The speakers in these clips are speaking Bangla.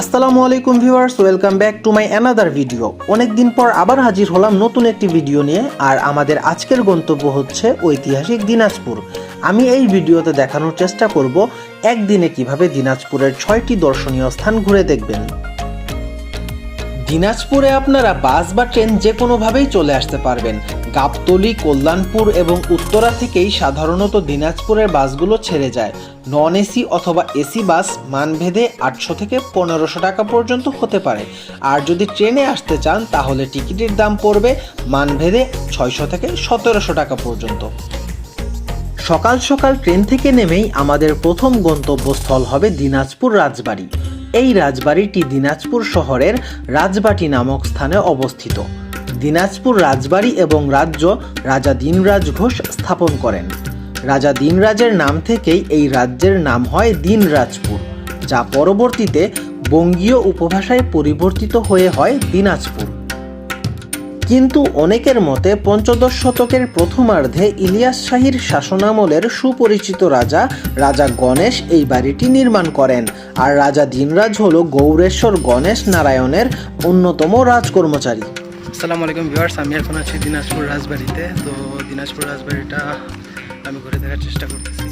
আসসালামু আলাইকুম viewers, welcome back to my another video. অনেক দিন পর আবার হাজির হলাম নতুন একটি ভিডিও নিয়ে, আর আমাদের আজকের গন্তব্য হচ্ছে ঐতিহাসিক দিনাজপুর। আমি এই ভিডিওতে দেখানোর চেষ্টা করব একদিনে কীভাবে দিনাজপুরের ছয়টি দর্শনীয় স্থান ঘুরে দেখবেন। দিনাজপুরে আপনারা বাস বা ট্রেন যে কোনোভাবেই চলে আসতে পারবেন। গাবতলি, কল্যাণপুর এবং উত্তরা থেকেই সাধারণত দিনাজপুরের বাসগুলো ছেড়ে যায়। নন এসি অথবা এসি বাস মানভেদে আটশো থেকে পনেরোশো টাকা পর্যন্ত হতে পারে। আর যদি ট্রেনে আসতে চান, তাহলে টিকিটের দাম পড়বে মানভেদে ছয়শো থেকে সতেরোশো টাকা পর্যন্ত। সকাল সকাল ট্রেন থেকে নেমেই আমাদের প্রথম গন্তব্যস্থল হবে দিনাজপুর রাজবাড়ি। এই রাজবাড়িটি দিনাজপুর শহরের রাজবাটি নামক স্থানে অবস্থিত। দিনাজপুর রাজবাড়ি এবং রাজ্য রাজা দিনরাজ ঘোষ স্থাপন করেন। রাজা দিনরাজের নাম থেকেই এই রাজ্যের নাম হয় দিনরাজপুর, যা পরবর্তীতে বঙ্গীয় উপভাষায় পরিবর্তিত হয়ে হয় দিনাজপুর। কিন্তু অনেকের মতে পঞ্চদশ শতকের প্রথমার্ধে ইলিয়াস শাহীর শাসনামলের সুপরিচিত রাজা রাজা গণেশ এই বাড়িটি নির্মাণ করেন, আর রাজা দিনরাজ হল গৌরেশ্বর গণেশ নারায়ণের অন্যতম রাজকর্মচারী। আসসালামু আলাইকুম ভিউয়ার্স, আমি এখন আছি দিনাজপুর রাজবাড়িতে। তো দিনাজপুর রাজবাড়িটা আমি ঘুরে দেখার চেষ্টা করতেছি।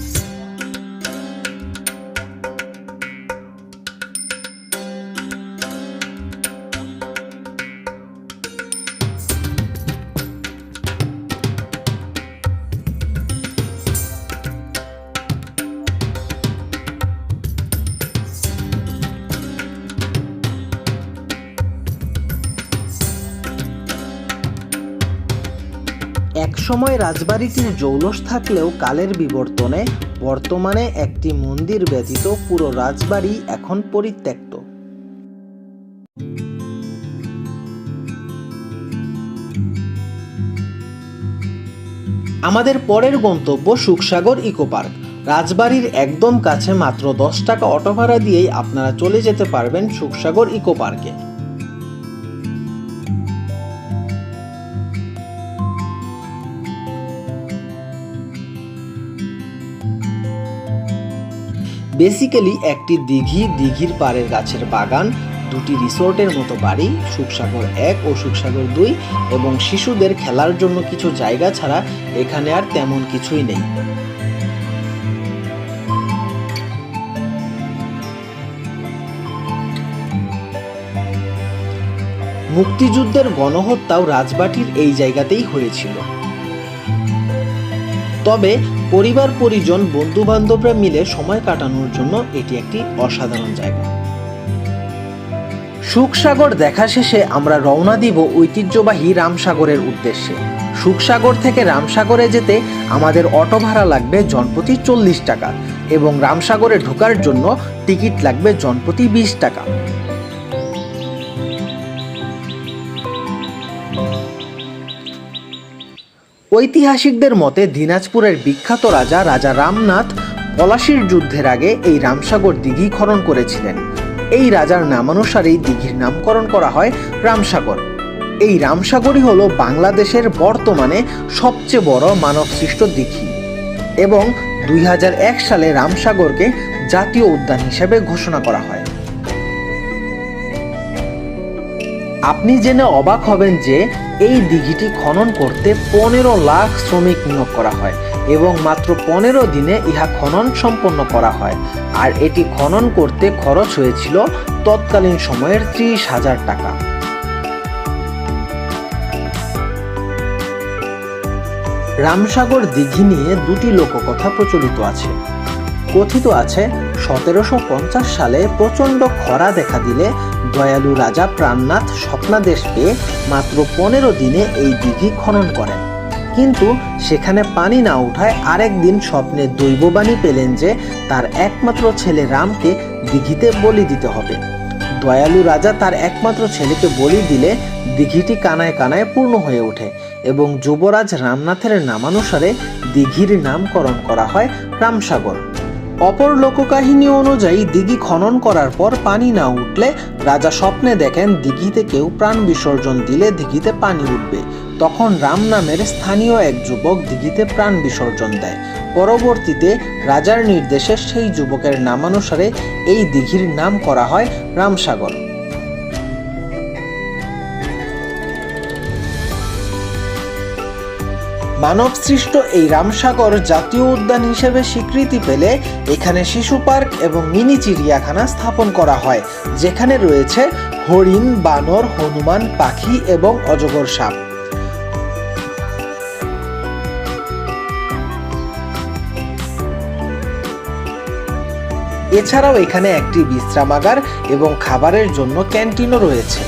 একসময় রাজবাড়িটির জৌলস থাকলেও কালের বিবর্তনে বর্তমানে একটি মন্দির ব্যতীত পুরো রাজবাড়ি এখন পরিত্যক্ত। আমাদের পরের গন্তব্য সুখসাগর ইকো পার্ক। রাজবাড়ির একদম কাছে মাত্র দশ টাকা অটো ভাড়া দিয়েই আপনারা চলে যেতে পারবেন সুখসাগর ইকো পার্কে। বেসিক্যালি একটি দিঘি, দিঘির পাড়ের গাছের বাগান, দুটি রিসোর্টের মতো বাড়ি, সুখসাগর এক ও সুখসাগর দুই, এবং শিশুদের খেলার জন্য কিছু জায়গা ছাড়া এখানে আর তেমন কিছুই নেই। মুক্তিযুদ্ধের গণহত্যাও রাজবাটির এই জায়গাতেই হয়েছিল। তবে পরিবার, পরিজন বন্ধু বান্ধবরা মিলে সময় কাটানোর জন্য এটি একটি অসাধারণ জায়গা। সুখসাগর দেখা শেষে আমরা রওনা দিব ঐতিহ্যবাহী রামসাগরের উদ্দেশ্যে। সুখসাগর থেকে রামসাগরে যেতে আমাদের অটো ভাড়া লাগবে জনপ্রতি চল্লিশ টাকা এবং রামসাগরে ঢোকার জন্য টিকিট লাগবে জনপ্রতি বিশ টাকা। ঐতিহাসিকদের মতে দিনাজপুরের বিখ্যাত রাজা রাজা রামনাথ পলাশির যুদ্ধের আগে এই রামসাগর দিঘি খনন করেছিলেন। এই রাজার নামানুসারেই দিঘির নামকরণ করা হয় রামসাগর। এই রামসাগরই হলো বাংলাদেশের বর্তমানে সবচেয়ে বড় মানবসৃষ্ট দিঘি এবং দুই হাজার এক সালে রামসাগরকে জাতীয় উদ্যান হিসেবে ঘোষণা করা হয়। আপনি জেনে অবাক হবেন যে এই দিঘিটি খনন করতে পনেরো লাখ শ্রমিক নিয়োগ করা হয় এবং মাত্র পনেরো দিনে ইহা খনন সম্পন্ন করা হয়। আর এটি খনন করতে খরচ হয়েছিল তৎকালীন সময়ের ত্রিশ হাজার টাকা। রামসাগর দিঘি নিয়ে দুটি লোককথা প্রচলিত আছে। কথিত আছে, সতেরোশো পঞ্চাশ সালে প্রচণ্ড খরা দেখা দিলে দয়ালু রাজা প্রাণনাথ স্বপ্নাদেশ পেয়ে মাত্র পনেরো দিনে এই দিঘি খনন করেন। কিন্তু সেখানে পানি না উঠায় আরেক দিন স্বপ্নে দৈববাণী পেলেন যে তার একমাত্র ছেলে রামকে দিঘিতে বলি দিতে হবে। দয়ালু রাজা তার একমাত্র ছেলেকে বলি দিলে দিঘিটি কানায় কানায় পূর্ণ হয়ে ওঠে এবং যুবরাজ রামনাথের নামানুসারে দিঘির নামকরণ করা হয় রামসাগর। অপর লোককাহিনী অনুযায়ী দিঘি খনন করার পর পানি না উঠলে রাজা স্বপ্নে দেখেন দিঘিতে কেউ প্রাণ বিসর্জন দিলে দিঘিতে পানি উঠবে। তখন রাম নামের স্থানীয় এক যুবক দিঘিতে প্রাণ বিসর্জন দেয়। পরবর্তীতে রাজার নির্দেশে সেই যুবকের নামানুসারে এই দিঘির নাম করা হয় রামসাগর। মানবসৃষ্ট এই রামসাগর জাতীয় উদ্যান হিসেবে স্বীকৃতি পেলে এখানে শিশু পার্ক এবং মিনি চিড়িয়াখানা স্থাপন করা হয়, যেখানে রয়েছে হরিণ, বানর, হনুমান, পাখি এবং অজগর সাপ। এছাড়াও এখানে একটি বিশ্রামাগার এবং খাবারের জন্য ক্যান্টিনও রয়েছে।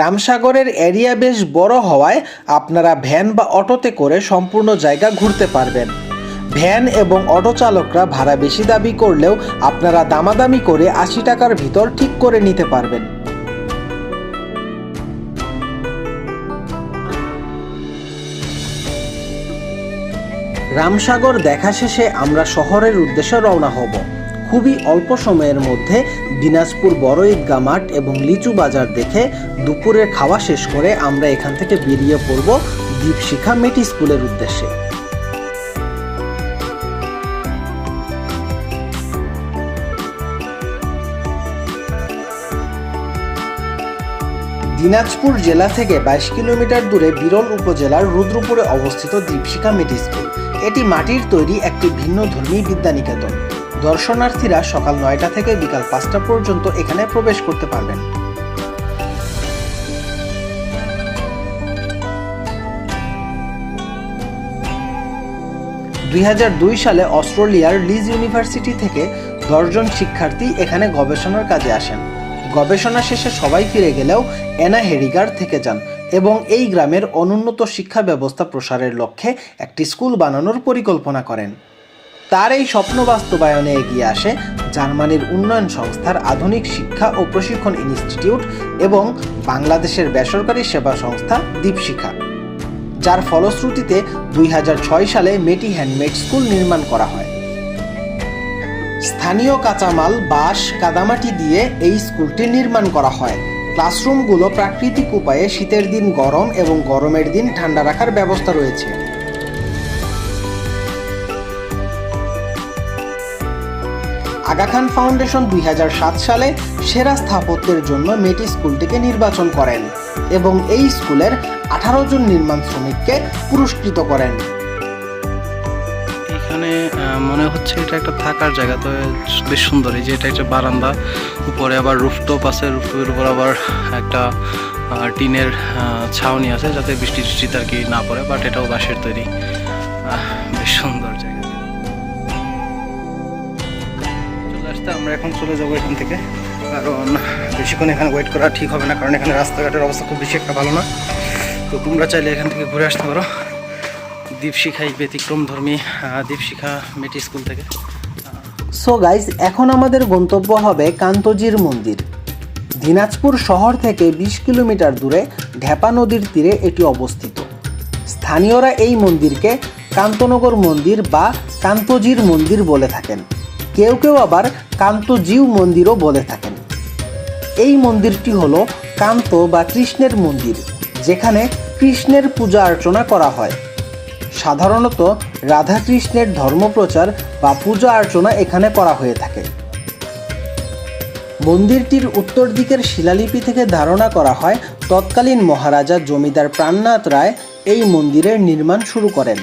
রামসাগরের এরিয়া বেশ বড় হওয়ায় আপনারা ভ্যান বা অটোতে করে সম্পূর্ণ জায়গা ঘুরতে পারবেন। ভ্যান এবং অটো চালকরা ভাড়া বেশি দাবি করলেও আপনারা দামাদামি করে আশি টাকার ভিতর ঠিক করে নিতে পারবেন। রামসাগর দেখা শেষে আমরা শহরের উদ্দেশ্যে রওনা হব। খুবই অল্প সময়ের মধ্যে দিনাজপুর বড় ঈদগা মাঠ এবং লিচু বাজার দেখে দুপুরের খাওয়া শেষ করে আমরা এখান থেকে বেরিয়ে পড়ব দীপশিখা মেটি স্কুলের উদ্দেশ্যে। দিনাজপুর জেলা থেকে বাইশ কিলোমিটার দূরে বিরল উপজেলার রুদ্রপুরে অবস্থিত দীপশিখা মিডি স্কুল। এটি মাটির তৈরি একটি ভিন্ন ধর্মী বিদ্যানিকেতন। দর্শনার্থীরা সকাল নয়টা থেকে বিকাল পাঁচটা পর্যন্ত এখানে প্রবেশ করতে পারবেন। দুই হাজার দুই সালে অস্ট্রেলিয়ার লিজ ইউনিভার্সিটি থেকে দশজন শিক্ষার্থী এখানে গবেষণার কাজে আসেন। গবেষণা শেষে সবাই ফিরে গেলেও এনা হেরিগার থেকে যান এবং এই গ্রামের অনুন্নত শিক্ষা ব্যবস্থা প্রসারের লক্ষ্যে একটি স্কুল বানানোর পরিকল্পনা করেন। তার এই স্বপ্ন বাস্তবায়নে এগিয়ে আসে জার্মানির উন্নয়ন সংস্থার আধুনিক শিক্ষা ও প্রশিক্ষণ ইনস্টিটিউট এবং বাংলাদেশের বেসরকারি সেবা সংস্থা দীপশিখা, যার ফলশ্রুতিতে দুই হাজার ছয় সালে মেটি হ্যান্ডমেড স্কুল নির্মাণ করা হয়। স্থানীয় কাঁচামাল, বাঁশ, কাদামাটি দিয়ে এই স্কুলটি নির্মাণ করা হয়। ক্লাসরুমগুলো প্রাকৃতিক উপায়ে শীতের দিন গরম এবং গরমের দিন ঠান্ডা রাখার ব্যবস্থা রয়েছে। আগা খান ফাউন্ডেশন দুই হাজার সাত সালে সেরা স্থাপত্যের জন্য মেটি স্কুলটিকে নির্বাচন করেন এবং এই স্কুলের আঠারো জন নির্মাণ শ্রমিককে পুরস্কৃত করেন। এখানে মনে হচ্ছে এটা একটা থাকার জায়গা, তো বেশ সুন্দর। এই যে এটা একটা বারান্দা, উপরে আবার রুফটপ আছে, রুফটপের উপর আবার একটা টিনের ছাউনি আছে যাতে বৃষ্টি টিষ্টিতে আর কি না পড়ে, বাট এটাও বাঁশের তৈরি। আসতে আমরা এখন চলে যাব এখান থেকে। কারণ বেশিক্ষণ এখানে ওয়েট করা ঠিক হবে না, কারণ এখানে রাস্তাঘাটের অবস্থা খুব বেশি একটা ভালো না। তো তোমরা চাইলে এখান থেকে ঘুরে আসতে পারো। দীপশিখাই ব্যতিক্রম ধর্মী দীপশিখা মেটি স্কুল থেকে। সো গাইজ এখন আমাদের গন্তব্য হবে কান্তজির মন্দির। দিনাজপুর শহর থেকে বিশ কিলোমিটার দূরে ঢেপা নদীর তীরে এটি অবস্থিত। স্থানীয়রা এই মন্দিরকে কান্তনগর মন্দির বা কান্তজির মন্দির বলে থাকেন। কেউ কেউ আবার কান্তজিউ মন্দিরও বলে থাকেন। এই মন্দিরটি হল কান্ত বা কৃষ্ণের মন্দির, যেখানে কৃষ্ণের পূজা অর্চনা করা হয়। সাধারণত রাধাকৃষ্ণের ধর্মপ্রচার বা পূজা অর্চনা এখানে করা হয়ে থাকে। মন্দিরটির উত্তর দিকের শিলালিপি থেকে ধারণা করা হয়, তৎকালীন মহারাজা জমিদার প্রাণনাথ রায় এই মন্দিরের নির্মাণ শুরু করেন।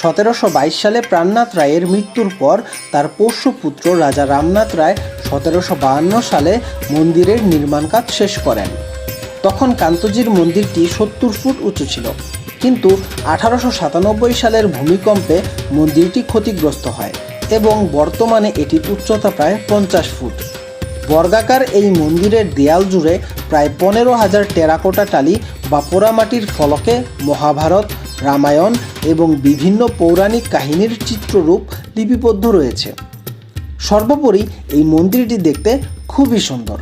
সতেরোশো বাইশ সালে প্রাণনাথ রায়ের মৃত্যুর পর তার পোষ্যপুত্র রাজা রামনাথ রায় সতেরোশো সালে মন্দিরের নির্মাণ কাজ শেষ করেন। তখন কান্তজির মন্দিরটি সত্তর ফুট উঁচু ছিল। কিন্তু আঠারোশো সাতানব্বই সালের ভূমিকম্পে মন্দিরটি ক্ষতিগ্রস্ত হয় এবং বর্তমানে এটির উচ্চতা প্রায় পঞ্চাশ ফুট। বর্গাকার এই মন্দিরের দেয়াল জুড়ে প্রায় পনেরো হাজার টেরাকোটা টালি বা পোড়ামাটির ফলকে মহাভারত রামায়ণ এবং বিভিন্ন পৌরাণিক কাহিনীর চিত্ররূপ লিপিবদ্ধ রয়েছে। সর্বোপরি এই মন্দিরটি দেখতে খুবই সুন্দর।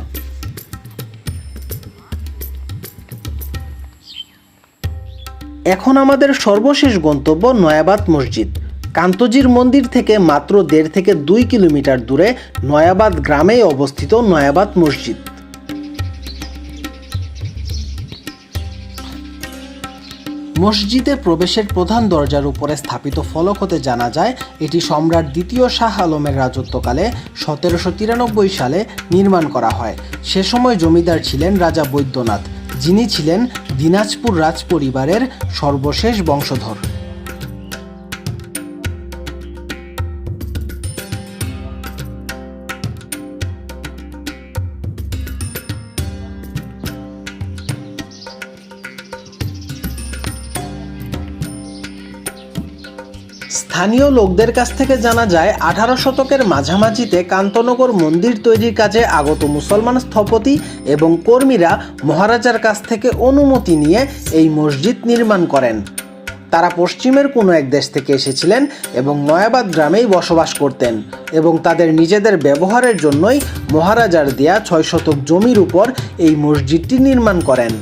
এখন আমাদের সর্বশেষ গন্তব্য নয়াবাদ মসজিদ। কান্তজির মন্দির থেকে মাত্র দেড় থেকে দুই কিলোমিটার দূরে নয়াবাদ গ্রামেই অবস্থিত নয়াবাদ মসজিদ। মসজিদে প্রবেশের প্রধান দরজার উপরে স্থাপিত ফলক হতে জানা যায়, এটি সম্রাট দ্বিতীয় শাহ আলমের রাজত্বকালে সতেরোশো তিরানব্বই সালে নির্মাণ করা হয়। সে সময় জমিদার ছিলেন রাজা বৈদ্যনাথ, যিনি ছিলেন দিনাজপুর রাজ পরিবারের সর্বশেষ বংশধর। স্থানীয় লোকদের কাছ থেকে জানা যায়, আঠারো শতকের মাঝামাঝিতে কান্তনগর মন্দির তৈরির কাজে আগত মুসলমান স্থপতি এবং কর্মীরা মহারাজার কাছ থেকে অনুমতি নিয়ে এই মসজিদ নির্মাণ করেন। তারা পশ্চিমের কোনো এক দেশ থেকে এসেছিলেন এবং নয়াবাদ গ্রামেই বসবাস করতেন এবং তাদের নিজেদের ব্যবহারের জন্যই মহারাজার দেয়া ছয় শতক জমির উপর এই মসজিদটি নির্মাণ করেন।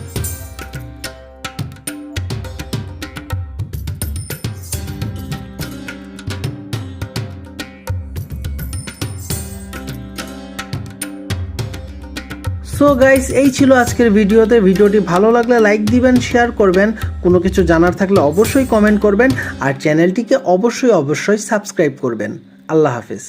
সো গাইস এই ছিল আজকের ভিডিওতে। ভিডিওটি ভালো লাগলে লাইক দিবেন, শেয়ার করবেন। কোনো কিছু জানার থাকলে অবশ্যই কমেন্ট করবেন। আর চ্যানেলটিকে অবশ্যই অবশ্যই সাবস্ক্রাইব করবেন। আল্লাহ হাফিজ।